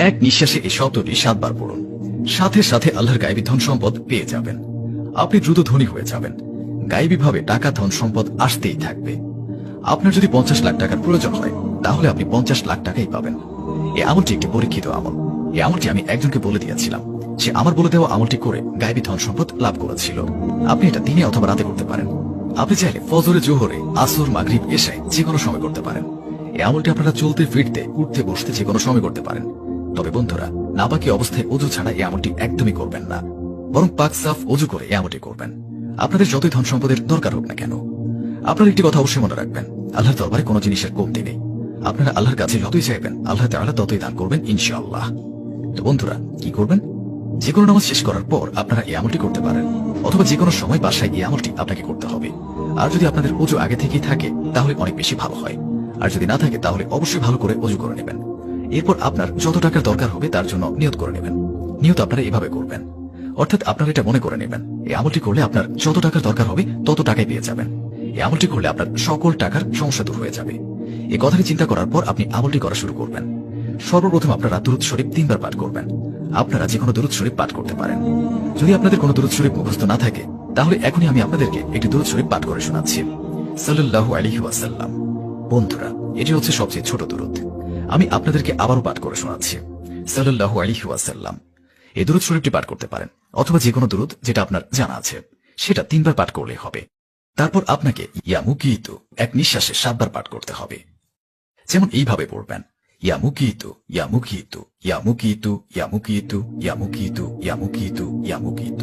এক নিঃশ্বাসে এই শব্দটি সাতবার পড়ুন। সাথে সাথে আল্লাহর গায়েবী ধন সম্পদ পেয়ে যাবেন। আপনি দ্রুত ধনী হয়ে যাবেন। গায়েবীভাবে টাকা ধন সম্পদ আসতেই থাকবে। আপনার যদি পঞ্চাশ লাখ টাকার প্রয়োজন হয়, তাহলে আপনি পঞ্চাশ লাখ টাকাই পাবেন। এই আমলটি একটি পরীক্ষিত আমল। এই আমলটি আমি একজনকে বলে দিয়েছিলাম। সে আমার বলে দেওয়া আমলটি করে গায়েবী ধন সম্পদ লাভ করেছিল। আপনি এটা দিনে অথবা রাতে করতে পারেন। আপনি চাইলে ফজরে, জোহরে, আসর, মাগরিব এসে যে কোনো সময় করতে পারেন। এই আমলটি আপনারা চলতে, ফিরতে, উঠতে, বসতে যে কোনো সময় করতে পারেন। তবে বন্ধুরা, নাবাকি অবস্থায় অজু ছাড়া এই আমলটি একদমই করবেন না। বরং পাক সাফ অজু করে এই আমলটি করবেন। আপনাদের যতই ধন সম্পদের দরকার হোক না কেন, আপনার একটি কথা অবশ্যই মনে রাখবেন, আল্লাহর দরবারে কোনো জিনিসের কমতি নেই। আপনারা আল্লাহর কাছে যতই চাইবেন, আল্লাহ তাআলা ততই দান করবেন, ইনশাআল্লাহ। তো বন্ধুরা, কি করবেন? যে কোনো নামাজ শেষ করার পর আপনারা এই আমলটি করতে পারেন, অথবা যে কোনো সময় বাসায় এই আমলটি আপনাকে করতে হবে। আর যদি আপনাদের অজু আগে থেকেই থাকে, তাহলে অনেক বেশি ভালো হয়। আর যদি না থাকে, তাহলে অবশ্যই ভালো করে অজু করে নেবেন। এরপর আপনার যত টাকার দরকার হবে তার জন্য নিয়ত করে নেবেন। নিয়ত আপনারা এভাবে করবেন। অর্থাৎ আপনারা এটা মনে করে নেবেন। এই আমলটি করলে আপনার যত টাকার দরকার হবে তত টাকাই পেয়ে যাবেন। এই আমলটি করলে আপনার সকল টাকার সমস্যা দূর হয়ে যাবে। এই কথাটি চিন্তা করার পর আপনি আমলটি করা শুরু করবেন। সর্বপ্রথম আপনারা দুরুদ শরীফ তিনবার পাঠ করবেন। আপনারা যে কোনো দুরুদ শরীফ পাঠ করতে পারেন। যদি আপনাদের কোনো দুরুদ শরীফ মুখস্থ না থাকে, তাহলে এখনই আমি আপনাদেরকে একটি দুরুদ শরীফ পাঠ করে শোনাচ্ছি। সাল্লাল্লাহু আলাইহি ওয়াসাল্লাম। বন্ধুরা, এটি হচ্ছে সবচেয়ে ছোট দুরুদ। আমি আপনাদেরকে আবারও পাঠ করে শোনাচ্ছি। সাল্লাল্লাহু আলাইহি ওয়াসাল্লাম। এই দুরুদ শরীফটি পাঠ করতে পারেন, অথবা যে কোনো দুরুদ যেটা আপনার জানা আছে, সেটা তিনবার পাঠ করলেই হবে। তারপর আপনাকে ইয়া মুকিত এক নিঃশ্বাসে সাতবার পাঠ করতে হবে। যেমন এইভাবে পড়বেন ইয়া মুকিত ইয়া মুকিত ইয়া মুকিত ইয়া মুকিত ইয়া মুকিত ইয়া মুকিত ইয়া মুকিত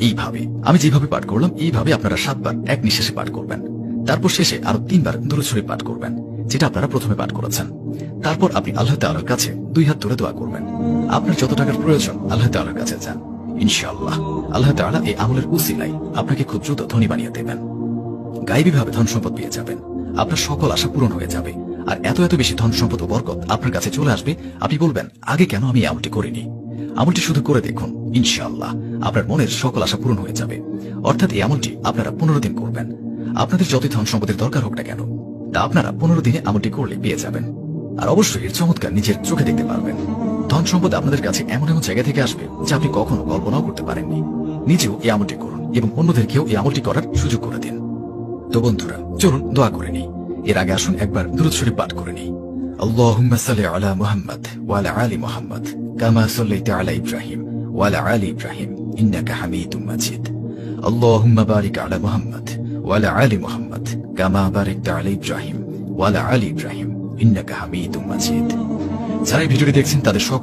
এইভাবে, আমি যেভাবে পাঠ করলাম, এইভাবে আপনারা সাতবার এক নিঃশ্বাসে পাঠ করবেন। তারপর শেষে আরও তিনবার দূরছড়ি পাঠ করবেন। যেটা আপনারা প্রথমে পাঠ করেছেন। তারপর আপনি আল্লাহ তাআলার কাছে দুই হাত ধরে দোয়া করবেন। আপনার যত টাকার প্রয়োজন, আল্লাহ তাআলার কাছে যান। ইনশাআল্লাহ, আল্লাহ তাআলা এই আমলের উসিলাই আপনাকে খুব দ্রুত ধনী বানিয়ে দেবেন। গাইবীভাবে ধন সম্পদ পেয়ে যাবেন। আপনার সকল আশা পূরণ হয়ে যাবে। আর এত এত বেশি ধন সম্পদ ও বরকত আপনার কাছে চলে আসবে, আপনি বলবেন, আগে কেন আমি আমলটি করিনি? আমলটি শুধু করে দেখুন, ইনশাআল্লাহ, আপনার মনের সকল আশা পূরণ হয়ে যাবে। অর্থাৎ এই আমলটি আপনারা পনেরো দিন করবেন। আপনাদের যতই ধন সম্পদের দরকার হোক না কেন তা আপনারা পনেরো দিনে আমলটি করলে পেয়ে যাবেন আর অবশ্যই এর চমৎকার নিজের চোখে দেখতে পারবেন ধন সম্পদ আপনাদের কাছে এমন এমন জায়গা থেকে আসবে যা আপনি কখনো কল্পনাও করতে পারেননি নিজেও এই আমলটি করুন এবং অন্যদেরকেও এই আমলটি করার সুযোগ করে দিন তো বন্ধুরা চলুন দোয়া করে নিই এর আগে আসুন একবার দুরুদ শরীফ পাঠ করে নিই اللهم صل على محمد وعلى آل محمد كما صليت على إبراهيم وعلى آل إبراهيم إنك حميد مجيد اللهم بارك على محمد وعلى آل محمد كما باركت على إبراهيم وعلى آل إبراهيم إنك حميد مجيد যারা এই ভিডিওটি দেখছেন তাদের সব